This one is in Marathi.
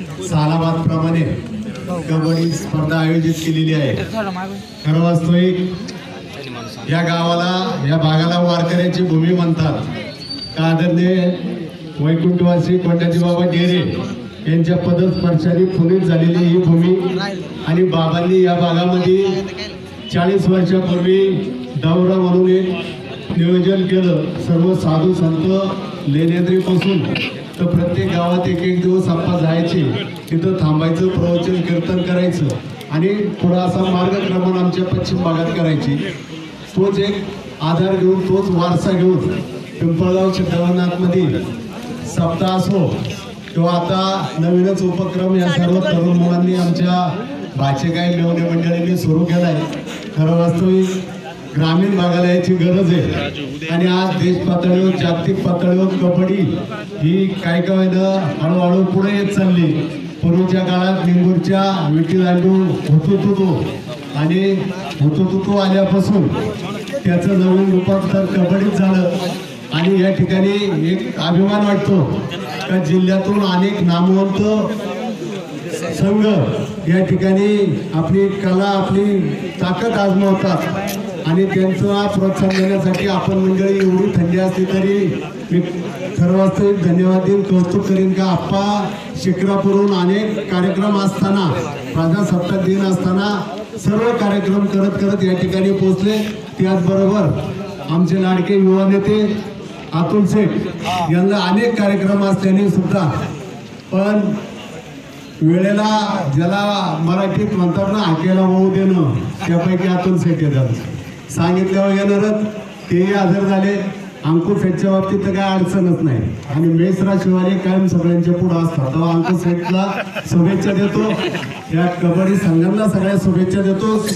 सालाबाद प्रमाणे कबड्डी स्पर्धा आयोजित केलेली आहे. खरं वास्तविक या गावाला या भागाला वारकऱ्याची भूमी म्हणतात. का आदरणीय वैकुंठवासी कोट्याजी बाबा डेरे यांच्या पदस्पर्शाने पुनीत झालेली ही भूमी आणि बाबांनी या भागामध्ये चाळीस वर्षापूर्वी दौरा म्हणून एक नियोजन केलं. सर्व साधू संत लेनेंद्रीपासून तर प्रत्येक गावात एक एक दिवस आप्पा जायचे. तिथं थांबायचं प्रवचन कीर्तन करायचं. आणि पुढं असा मार्गक्रमण आमच्या पश्चिम भागात करायची. तोच एक आधार घेऊन तोच वारसा घेऊन पिंपळगाव सिद्धवनाथमध्ये सप्ताह असो किंवा आता नवीनच उपक्रम या सर्व तरुण मुलांनी आमच्या भाचेकाई मेवणे मंडळींनी सुरू केलाय. खरं वास्तविक ग्रामीण भागाला याची गरज आहे. आणि आज देश पातळीवर जागतिक पातळीवर कबड्डी ही काय काय हळूहळू पुढे येत चालली. पूर्वीच्या काळात निंबूरच्या विटी दांडू हुतुतुतू आणि हुतुतुतू आल्यापासून त्याचं नवीन रूपांतर कबड्डीत झालं. आणि या ठिकाणी एक अभिमान वाटतो का जिल्ह्यातून अनेक नामवंत संघ या ठिकाणी आपली कला आपली ताकद आजमावतात. आणि त्यांचं प्रोत्साहन देण्यासाठी आपण मंडळी एवढी थंडी असली तरी मी सर्वांचं धन्यवाद देईन कौतुक करीन का आप्पा शिक्रापूरहून अनेक कार्यक्रम असताना प्रजासत्ताक दिन असताना सर्व कार्यक्रम करत करत या ठिकाणी पोहोचले. त्याचबरोबर आमचे लाडके युवा नेते अतुल शेठ यांना अनेक कार्यक्रम असल्याने सुद्धा पण वेळेला ज्याला मराठीत म्हणतात ना हाकेला होऊ देणं त्यापैकी अतुल शेठ येतात. सांगितल्यावर येणारच तेही हजर झाले. अंकुश शेठच्या बाबतीत तर काय अडचणच नाही. आणि मेसरा शिवाय कायम सगळ्यांच्या पुढे असतात. तेव्हा अंकुश शेठला शुभेच्छा देतो. या कबड्डी संघांना सगळ्या शुभेच्छा देतो.